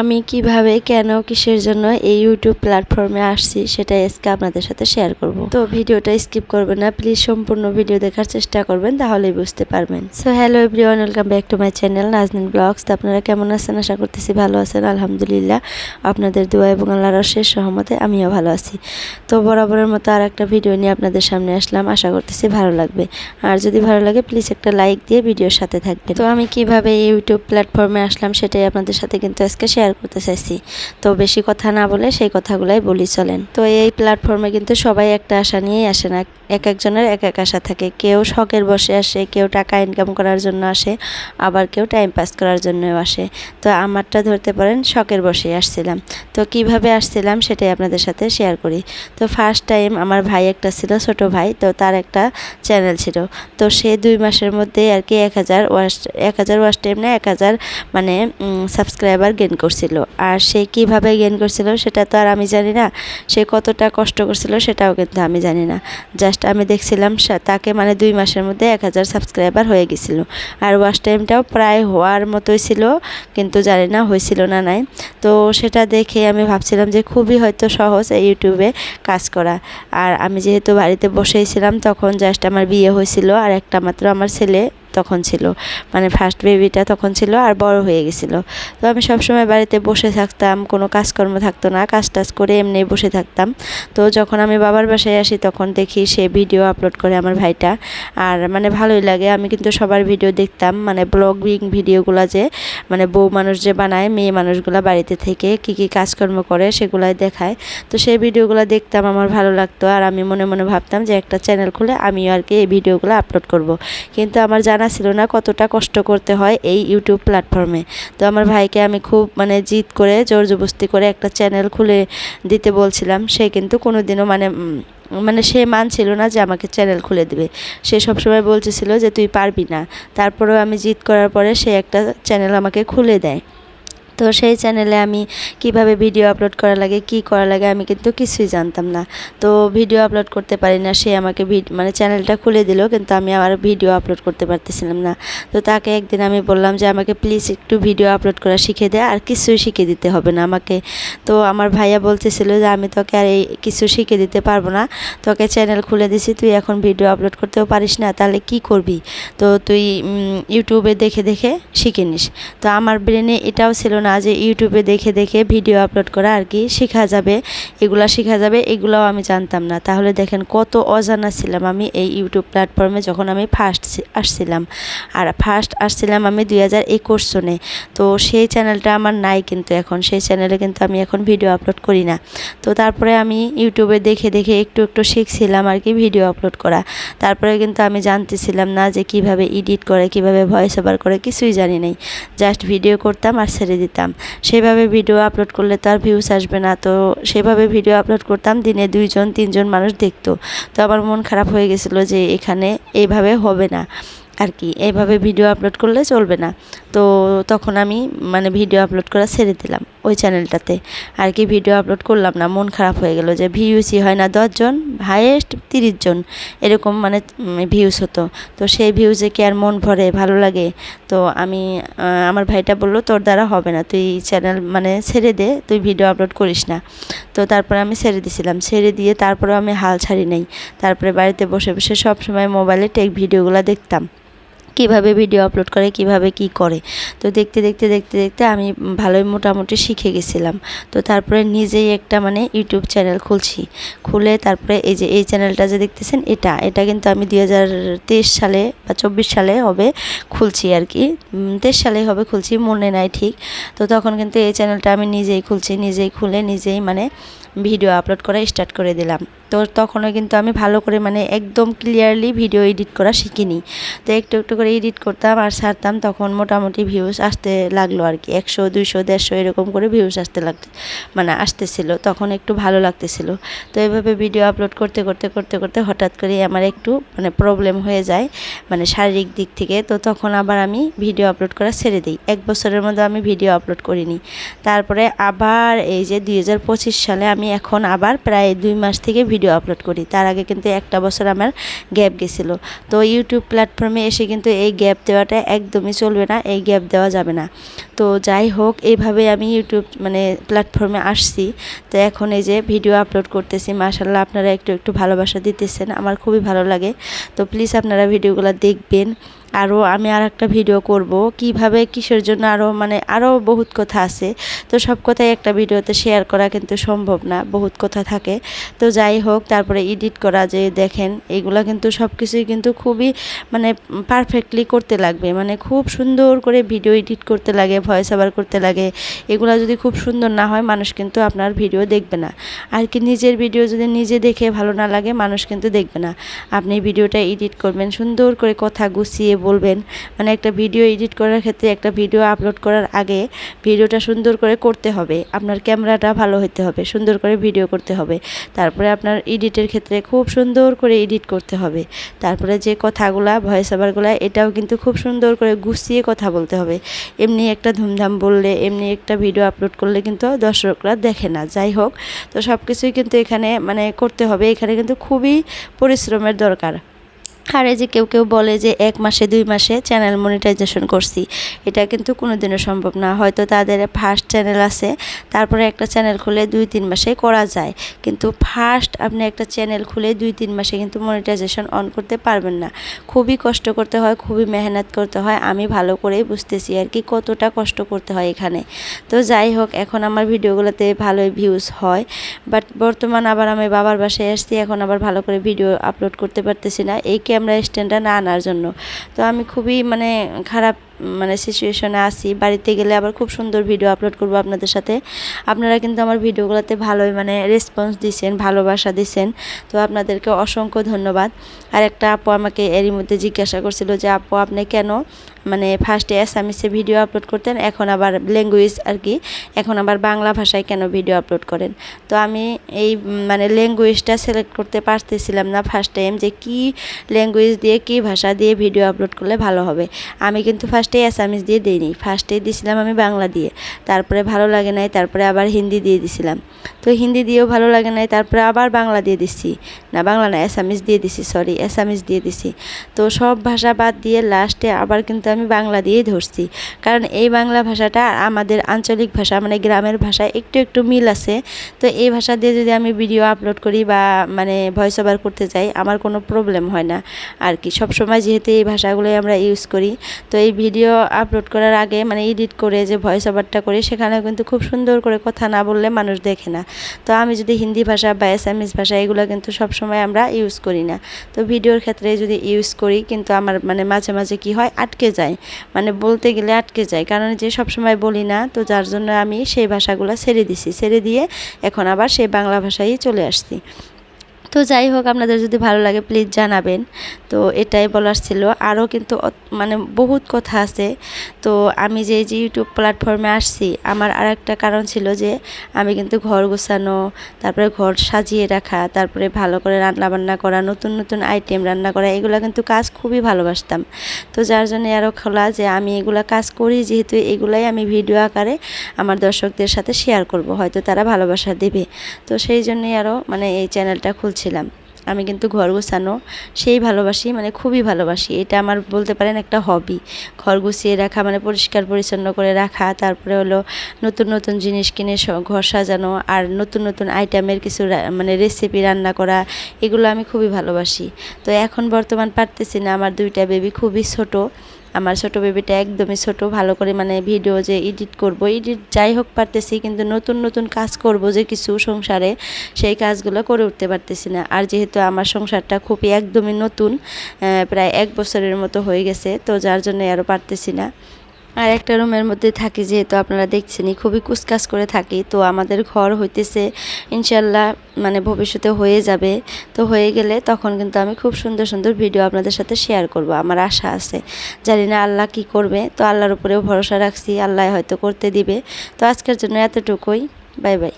আমি কীভাবে, কেন, কিসের জন্য এই ইউটিউব প্ল্যাটফর্মে আসছি সেটা আজকে আপনাদের সাথে শেয়ার করব। তো ভিডিওটা স্কিপ করবেন না প্লিজ সম্পূর্ণ ভিডিও দেখার চেষ্টা করবেন, তাহলেই বুঝতে পারবেন। So hello everyone welcome back to my channel Nazneen blogs তো আপনারা কেমন আছেন? আশা করতেছি ভালো আছেন, আলহামদুলিল্লাহ। আপনাদের দোয়া এবং আল্লাহর শেষ সহমতে আমিও ভালো আছি। তো বরাবরের মতো আর একটা ভিডিও নিয়ে আপনাদের সামনে আসলাম, আশা করতেছি ভালো লাগবে। আর যদি ভালো লাগে প্লিজ একটা লাইক দিয়ে ভিডিওর সাথে থাকবেন। তো আমি কীভাবে ইউটিউব প্ল্যাটফর্মে আসলাম সেটাই আপনাদের সাথে কিন্তু আজকে শেয়ার করতে চাইছি তো বেশি কথা না বলে সেই কথাগুলাই বলি চলেন। তো এই প্ল্যাটফর্মে কিন্তু সবাই একটা আশা নিয়েই আসে না। এক একজনের এক এক আশা থাকে। কেউ শখের বসে আসে, কেউ টাকা ইনকাম করার জন্য আসে, আবার কেউ টাইম পাস করার জন্যও আসে। তো আমারটা ধরতে পারেন, শখের বসে আসছিলাম। তো কীভাবে আসছিলাম সেটাই আপনাদের সাথে শেয়ার করি। তো ফার্স্ট টাইম আমার ভাই একটা ছিল, ছোট ভাই। তো তার একটা চ্যানেল ছিল। তো সে দুই মাসের মধ্যে আর কি এক হাজার ওয়াশ এক হাজার ওয়াশ টাইম না, এক হাজার মানে সাবস্ক্রাইবার গেন করছিল। আর সে কীভাবে গেন করছিল সেটা তো আর আমি জানি না। সে কতটা কষ্ট করছিল সেটাও কিন্তু আমি জানি না। জাস্ট আমি দেখছিলাম তাকে মানে দুই মাসের মধ্যে এক হাজার সাবস্ক্রাইবার হয়ে গেছিল। আর ওয়াশ টাইমটাও প্রায় হওয়ার মতোই ছিল, কিন্তু জানি না হয়েছিল না নাই। তো সেটা দেখে আমি ভাবছিলাম যে খুবই হয়তো সহজ এই ইউটিউবে কাজ করা। আর আমি যেহেতু বাড়িতে বসেই ছিলাম তখন জাস্ট আমার বিয়ে হয়েছিল। আর একটা মাত্র আমার ছেলে তখন ছিল। মানে ফার্স্ট বেবিটা তখন ছিল আর বড় হয়ে গেছিল। তো আমি সবসময় বাড়িতে বসে থাকতাম, কোনো কাজকর্ম থাকতো না কাজ টাজ করে এমনি বসে থাকতাম। তো যখন আমি বাবার বাসায় আসি তখন দেখি সে ভিডিও আপলোড করে আমার ভাইটা। আর মানে ভালোই লাগে, আমি কিন্তু সবার ভিডিও দেখতাম। মানে ব্লগিং ভিডিওগুলো যে মানে বউ মানুষ যে বানায়, মেয়ে মানুষগুলা বাড়িতে থেকে কি কি কাজকর্ম করে সেগুলাই দেখায়। তো সেই ভিডিওগুলো দেখতাম, আমার ভালো লাগতো। আর আমি মনে মনে ভাবতাম যে একটা চ্যানেল খুলে আমিও আর কি এই ভিডিওগুলো আপলোড করব। কিন্তু আমার জানা ছিল না, কতটা কষ্ট করতে হয় এই ইউটিউব প্ল্যাটফর্মে তো আমার ভাইকে আমি খুব মানে জিদ করে, জোর জবস্তি করে একটা চ্যানেল খুলে দিতে বলছিলাম। সে কিন্তু কোনো দিনও মানে মানে সে মানছিল না যে আমাকে চ্যানেল খুলে দেবে। সে সবসময় বলতেছিল যে, তুই পারবি না। তারপরেও আমি জিদ করার পরে সে একটা চ্যানেল আমাকে খুলে দেয়। তো সেই চ্যানেলে আমি কীভাবে ভিডিও আপলোড করা লাগে, কি করা লাগে, আমি কিন্তু কিছুই জানতাম না। তো ভিডিও আপলোড করতে পারি না, সে আমাকে মানে চ্যানেলটা খুলে দিল, কিন্তু আমি আমার ভিডিও আপলোড করতে পারতেছিলাম না। তো তাকে একদিন আমি বললাম যে, আমাকে প্লিজ একটু ভিডিও আপলোড করা শিখে দে, আর কিছুই শিখে দিতে হবে না আমাকে। তো আমার ভাইয়া বলতেছিল যে, আমি তোকে আর এই কিছু শিখে দিতে পারব না। তোকে চ্যানেল খুলে দিছি, তুই এখন ভিডিও আপলোড করতেও পারিস না, তাহলে কি করবি? তো তুই ইউটিউবে দেখে দেখে শিখে নিস। তো আমার ব্রেনে এটাও ছিল না যে ইউটিউবে দেখে দেখে ভিডিও আপলোড করা আর কি শেখা যাবে, এগুলা শেখা যাবে, এগুলোও আমি জানতাম না। তাহলে দেখেন কত অজানা ছিলাম আমি এই ইউটিউব প্ল্যাটফর্মে যখন আমি ফার্স্ট আসছিলাম। আর ফার্স্ট আসছিলাম আমি দুই হাজার একুশ সনে। তো সেই চ্যানেলটা আমার নাই কিন্তু এখন। সেই চ্যানেলে কিন্তু আমি এখন ভিডিও আপলোড করি না। তো তারপরে আমি ইউটিউবে দেখে দেখে একটু একটু শিখছিলাম আর কি ভিডিও আপলোড করা। তারপরে কিন্তু আমি জানতেছিলাম না যে কীভাবে এডিট করে, কীভাবে ভয়েস ওভার করে, কিছুই জানি নাই। জাস্ট ভিডিও করতাম আর ছেড়ে দিতাম। সেভাবে ভিডিও আপলোড করলে তো আর ভিউস আসবে না। তো সেভাবে ভিডিও আপলোড করতাম, দিনে দুইজন, তিনজন মানুষ দেখতো। তো আমার মন খারাপ হয়ে গেছিল যে এখানে এইভাবে হবে না। আর কি এইভাবে ভিডিও আপলোড করলে চলবে না। তো তখন আমি মানে ভিডিও আপলোড করা ছেড়ে দিলাম ওই চ্যানেলটাতে আর কি ভিডিও আপলোড করলাম না, মন খারাপ হয়ে গেল যে ভিউসই হয় না দশজন হাইয়েস্ট তিরিশ জন এরকম মানে ভিউস হতো। তো সেই ভিউজে কি আর মন ভরে, ভালো লাগে? তো আমি আমার ভাইটা বলল, তোর দ্বারা হবে না, তুই চ্যানেল মানে ছেড়ে দে, তুই ভিডিও আপলোড করিস না। তো তারপরে আমি ছেড়ে দিছিলাম। ছেড়ে দিয়ে তারপরে আমি হাল ছাড়ি নাই। তারপরে বাড়িতে বসে বসে সব সময় মোবাইলে টেক ভিডিওগুলো দেখতাম। কীভাবে ভিডিও আপলোড করে, কীভাবে কি করে। তো দেখতে দেখতে দেখতে দেখতে আমি ভালোই মোটামুটি শিখে গেছিলাম। তো তারপরে নিজেই একটা মানে ইউটিউব চ্যানেল খুলছি। খুলে তারপরে এই যে, এই চ্যানেলটা যে দেখতেছেন, এটা এটা কিন্তু আমি দুই হাজার তেইশ সালে বা চব্বিশ সালে হবে খুলছি আর কি। তেইশ সালে হবে খুলছি, মনে নাই ঠিক। তো তখন কিন্তু এই চ্যানেলটা আমি নিজেই খুলছি, নিজেই খুলে নিজেই মানে ভিডিও আপলোড করা স্টার্ট করে দিলাম। তো তখনও কিন্তু আমি ভালো করে মানে একদম ক্লিয়ারলি ভিডিও এডিট করা শিখিনি। তো একটু একটু করে এডিট করতাম আর ছাড়তাম, তখন মোটামুটি ভিউজ আসতে লাগল আর কি। একশো, দুইশো, দেড়শো এরকম করে ভিউজ আসতে লাগতে মানে আসতেছিল, তখন একটু ভালো লাগতেছিল। তো এভাবে ভিডিও আপলোড করতে করতে করতে করতে হঠাৎ করে আমার একটু মানে প্রবলেম হয়ে যায় মানে শারীরিক দিক থেকে। তো তখন আবার আমি ভিডিও আপলোড করা ছেড়ে দিই। এক বছরের মধ্যে আমি ভিডিও আপলোড করিনি। তারপরে আবার এই যে দুই হাজার পঁচিশ সালে আমি আমি এখন আবার প্রায় দুই মাস থেকে ভিডিও আপলোড করি। তার আগে কিন্তু একটা বছর আমার গ্যাপ গেছিল। তো ইউটিউব প্ল্যাটফর্মে এসে কিন্তু এই গ্যাপ দেওয়াটা একদমই চলবে না, এই গ্যাপ দেওয়া যাবে না। তো যাই হোক, এইভাবে আমি ইউটিউব মানে প্ল্যাটফর্মে আসছি। তো এখন এই যে ভিডিও আপলোড করতেছি মাশাল্লাহ আপনারা একটু একটু ভালোবাসা দিতেছেন, আমার খুবই ভালো লাগে। তো প্লিজ আপনারা ভিডিওগুলো দেখবেন। আরও আমি আর একটা ভিডিও করব। কীভাবে কিসের জন্য আরও মানে আরও বহুত কথা আছে। তো সব কথাই একটা ভিডিওতে শেয়ার করা কিন্তু সম্ভব না, বহুত কথা থাকে। তো যাই হোক, তারপরে এডিট করা যে দেখেন, এগুলো কিন্তু সব কিছুই কিন্তু খুবই মানে পারফেক্টলি করতে লাগবে। মানে খুব সুন্দর করে ভিডিও এডিট করতে লাগে ভয়েস ওভার করতে লাগে। এগুলো যদি খুব সুন্দর না হয়, মানুষ কিন্তু আপনার ভিডিও দেখবে না। আর কি নিজের ভিডিও যদি নিজে দেখে ভালো না লাগে, মানুষ কিন্তু দেখবে না। আপনি ভিডিওটা এডিট করবেন, সুন্দর করে কথা গুছিয়ে বলবেন। মানে একটা ভিডিও এডিট করার ক্ষেত্রে একটা ভিডিও আপলোড করার আগে ভিডিওটা সুন্দর করে করতে হবে। আপনার ক্যামেরাটা ভালো হতে হবে, সুন্দর করে ভিডিও করতে হবে। তারপরে আপনার এডিটের ক্ষেত্রে খুব সুন্দর করে এডিট করতে হবে। তারপরে যে কথাগুলা ভয়েস ওভারগুলা এটাও কিন্তু খুব সুন্দর করে গুছিয়ে কথা বলতে হবে। এমনি একটা ধুমধাম বললে, এমনি একটা ভিডিও আপলোড করলে কিন্তু দর্শকরা দেখে না। যাই হোক, তো সব কিছুই কিন্তু এখানে মানে করতে হবে। এখানে কিন্তু খুবই পরিশ্রমের দরকার। আর এই যে কেউ কেউ বলে যে এক মাসে, দুই মাসে চ্যানেল মনিটাইজেশন করছি, এটা কিন্তু কোনোদিনও সম্ভব না। হয়তো তাদের ফার্স্ট চ্যানেল আছে, তারপরে একটা চ্যানেল খুলে দুই, তিন মাসে করা যায়। কিন্তু ফার্স্ট আপনি একটা চ্যানেল খুলে দুই, তিন মাসে কিন্তু মনিটাইজেশন অন করতে পারবেন না। খুবই কষ্ট করতে হয়, খুবই মেহনত করতে হয়। আমি ভালো করেই বুঝতেছি আর কি কতটা কষ্ট করতে হয় এখানে। তো যাই হোক, এখন আমার ভিডিওগুলোতে ভালোই ভিউজ হয়। বাট বর্তমান আবার আমি বাবার বাসায় আসছি, এখন আবার ভালো করে ভিডিও আপলোড করতে পারতেছি না। এই ক্যামেরা স্ট্যান্ডটা না আনার জন্য। তো আমি খুবই মানে খারাপ মানে সিচুয়েশনে আসি বাড়িতে গেলে আবার খুব সুন্দর ভিডিও আপলোড করব আপনাদের সাথে। আপনারা কিন্তু আমার ভিডিওগুলোতে ভালোই মানে রেসপন্স দিছেন, ভালোবাসা দিছেন। তো আপনাদেরকে অসংখ্য ধন্যবাদ। আর একটা আপু আমাকে এরই মধ্যে জিজ্ঞাসা করছিল যে, আপু, আপনি কেন মানে ফার্স্টে অ্যাসামিসে ভিডিও আপলোড করতেন? এখন আবার ল্যাঙ্গুয়েজ আর কি? এখন আবার বাংলা ভাষায় কেন ভিডিও আপলোড করেন? তো আমি এই মানে ল্যাঙ্গুয়েজটা সিলেক্ট করতে পারতেছিলাম না ফার্স্ট টাইম যে কি ল্যাঙ্গুয়েজ দিয়ে কি ভাষা দিয়ে ভিডিও আপলোড করলে ভালো হবে। আমি কিন্তু ফার্স্টে অ্যাসামিস দিয়ে দিইনি। ফার্স্টে দিয়েছিলাম আমি বাংলা দিয়ে। তারপরে ভালো লাগে নাই, তারপরে আবার হিন্দি দিয়ে দিছিলাম। তো হিন্দি দিয়েও ভালো লাগে নাই, তারপরে আবার বাংলা দিয়ে দিছি। না, বাংলা না অ্যাসামিস দিয়ে দিছি সরি অ্যাসামিস দিয়ে দিছি। তো সব ভাষা বাদ দিয়ে লাস্টে আবার কিন্তু আমি বাংলা দিয়েই ধরছি। কারণ এই বাংলা ভাষাটা আমাদের আঞ্চলিক ভাষা মানে গ্রামের ভাষায় একটু একটু মিল আছে। তো এই ভাষা দিয়ে যদি আমি ভিডিও আপলোড করি বা মানে ভয়েস ওভার করতে যাই, আমার কোনো প্রবলেম হয় না। আর কি সব সময় যেহেতু এই ভাষাগুলোই আমরা ইউজ করি, তো এই ভিডিও আপলোড করার আগে মানে এডিট করে যে ভয়েস ওভারটা করি সেখানে কিন্তু খুব সুন্দর করে কথা না বললে মানুষ দেখে না। তো আমি যদি হিন্দি ভাষা বা অ্যাসামিস ভাষা এগুলো কিন্তু সব সময় আমরা ইউজ করি না। তো ভিডিওর ক্ষেত্রে যদি ইউজ করি, কিন্তু আমার মানে মাঝে মাঝে কি হয়, আটকে যায়। মানে বলতে গেলে আটকে যায়। কারণ যে সব সময় বলি না, তো যার জন্য আমি সেই ভাষাগুলো ছেড়ে দিছি। ছেড়ে দিয়ে এখন আবার সেই বাংলা ভাষায় চলে আসছি। তো যাই হোক, আপনাদের যদি ভালো লাগে প্লিজ জানাবেন। তো এটাই বলার ছিল। আরও কিন্তু মানে বহুত কথা আছে। তো আমি যে যে ইউটিউব প্ল্যাটফর্মে আসছি, আমার আর একটা কারণ ছিল যে, আমি কিন্তু ঘর গোছানো, তারপরে ঘর সাজিয়ে রাখা, তারপরে ভালো করে রান্না বান্না করা, নতুন নতুন আইটেম রান্না করা, এগুলো কিন্তু কাজ খুবই ভালোবাসতাম। তো যার জন্য আরও খোলা যে, আমি এগুলা কাজ করি, যেহেতু এগুলাই আমি ভিডিও আকারে আমার দর্শকদের সাথে শেয়ার করব, হয়তো তারা ভালোবাসা দেবে। তো সেই জন্যই আরও মানে এই চ্যানেলটা খুলছিলাম আমি কিন্তু ঘর গোছানো সেই ভালোবাসি মানে খুবই ভালোবাসি। এটা আমার বলতে পারেন একটা হবি ঘর গুছিয়ে রাখা মানে পরিষ্কার পরিচ্ছন্ন করে রাখা, তারপরে হলো নতুন নতুন জিনিস কিনে ঘর সাজানো, আর নতুন নতুন আইটেমের কিছু মানে রেসিপি রান্না করা, এগুলো আমি খুবই ভালোবাসি। তো এখন বর্তমান পারতেছি না, আমার দুইটা বেবি খুবই ছোট। আমার ছোট বেবিটা একদমই ছোট, ভালো করে মানে ভিডিও যে এডিট করব এডিট যাই হোক পারতেছি, কিন্তু নতুন নতুন কাজ করব যে কিছু সংসারে, সেই কাজগুলো করে উঠতে পারতেছি না। আর যেহেতু আমার সংসারটা খুবই একদমই নতুন প্রায় এক বছরের মতো হয়ে গেছে, তো যার জন্য আরও পারতেছি না। আর একটা রুমের মধ্যে থাকি যেহেতু আপনারা দেখছেনই, খুবই কুচকাজ করে থাকি, তো আমাদের ঘর হইতেছে ইনশাল্লাহ মানে ভবিষ্যতে হয়ে যাবে। তো হয়ে গেলে তখন কিন্তু আমি খুব সুন্দর সুন্দর ভিডিও আপনাদের সাথে শেয়ার করব, আমার আশা আছে। জানি না আল্লাহ কি করবে, তো আল্লাহর উপরেও ভরসা রাখছি, আল্লাহ হয়তো করতে দিবে। তো আজকের জন্য এতটুকুই, বাই বাই।